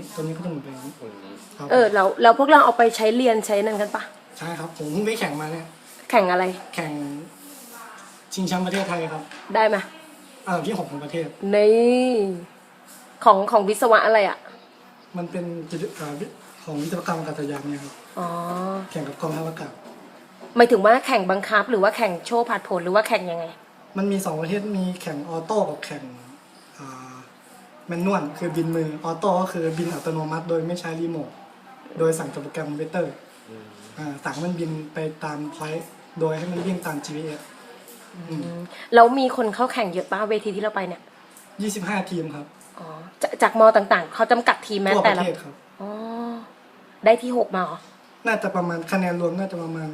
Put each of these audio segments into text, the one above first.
นี้ตัวนี้ก็จะหมุนไปอย่างนี้อืมครับเออเราเราพวกเราเอาไปใช้เรียนใช้นั่นกันปะใช่ครับผมเพิ่งไปแข่งมาเนี่ยแข่งอะไร แข่งชิงแชมป์ประเทศไทยครับได้ไหมอันดับที่หกของประเทศนี่ของของวิศวะอะไรอะ มันเป็นกิจอ่าวิของวิศวกรรมอากาศยานเนี่ยครับอ๋อแข่งกับกองทัพอากาศหมายถึงว่าแข่งบังคับ หรือว่าแข่งโชว์ผาดผลหรือว่าแข่งยังไง มันมีสองประเภทมีแข่งออโต้กับแข่งอ่า แมนนวลคือบินมือออโต้ก็คือบินอัตโนมัติ โดยไม่ใช้รีโมทโดยสั่งจากโปรแกรมคอมพิวเตอร์อืมอ่าสั่งให้มันบินไปตามไฟล์โดยให้มันวิ่งตาม GPS แล้วมีคนเข้าแข่งเยอะป้าเวทีที่เราไปเนี่ย25ทีมครับอ๋อจจากมอต่างๆ เขาจำกัดทีมแม้ทั่วปแต่ระละเทศครับอ๋อได้ที่หกมาเหรอน่าจะประมาณคะแนนรวมน่าจะประมาณ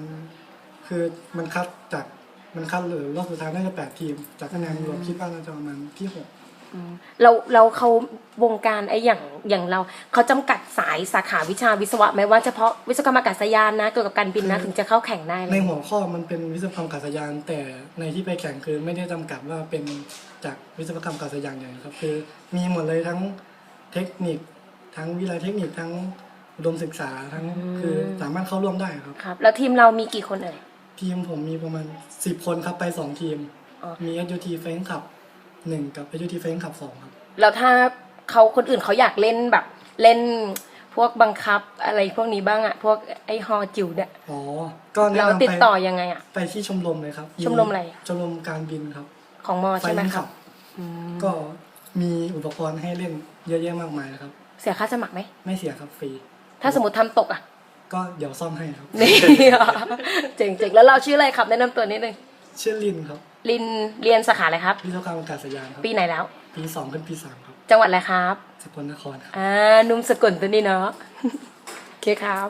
คือมันคัดจากมันคัดเหลือรอบสุดท้ายน่าจะแปดทีม จากคะแนนรวมคิดว่าน่าจะประมาณที่หก เราเราเขาวงการไอ้อย่างอย่างเราเขาจำกัดสายสาขาวิชาวิศวะไหมว่าเฉพาะวิศวกรรมอากาศยานนะเกี่ยวกับการบินนะถึงจะเข้าแข่งได้เลในยหัวข้อมันเป็นวิศวกรรมอากาศยาน แต่ในที่ไปแข่งคือไม่ได้จำกัดว่าเป็นจากวิศวกรรมอากาศยานอย่างเดียวครับคือมีหมดเลยทั้งเทคนิค ทั้งวิทยาเทคนิคทั้งอุดมศึกษาทั้งคือสามารถเข้าร่วมได้ครับครับ แล้วทีมเรามีกี่คนเอ่ยทีมผมมีประมาณสิบคนครับไปสองทีมอ๋อมี SUT เฟนขับ หนึ่งกับ SUT เฟนขับสองครับ แล้วถ้าเขาคนอื่นเขาอยากเล่นแบบเล่นพวกบังคับอะไรพวกนี้บ้างอะพวกไอฮอจิ๋วเนี่ยอ๋อก็แนะเรานำติดไปต่อยังไงอะ ไปที่ชมรมเลยครับชมรมอะไร ชมรมการบินครับของมอใช่ไหมลิงครับก็มีอุปกรณ์ให้เล่นเยอะแยะมากมายนะครับ เสียค่าสมัครไหม ไม่เสียครับฟรีถ้าสมมติทำตกอะก็เดี๋ยวซ่อมให้ครับ นี่ เจ๋งๆ แล้วเราชื่ออะไรครับแนะนำตัวนิดนึงชื่อลินครับ ลินเรียนสาขาอะไรครับ วิศวกรรมอากาศยานครับปีไหนแล้ว ปีสองขึ้นปีสามครับ จังหวัดอะไรครับ สกลนครครับ อ่านุ่มสกุลตัวนี้เนาะ โอเคครับ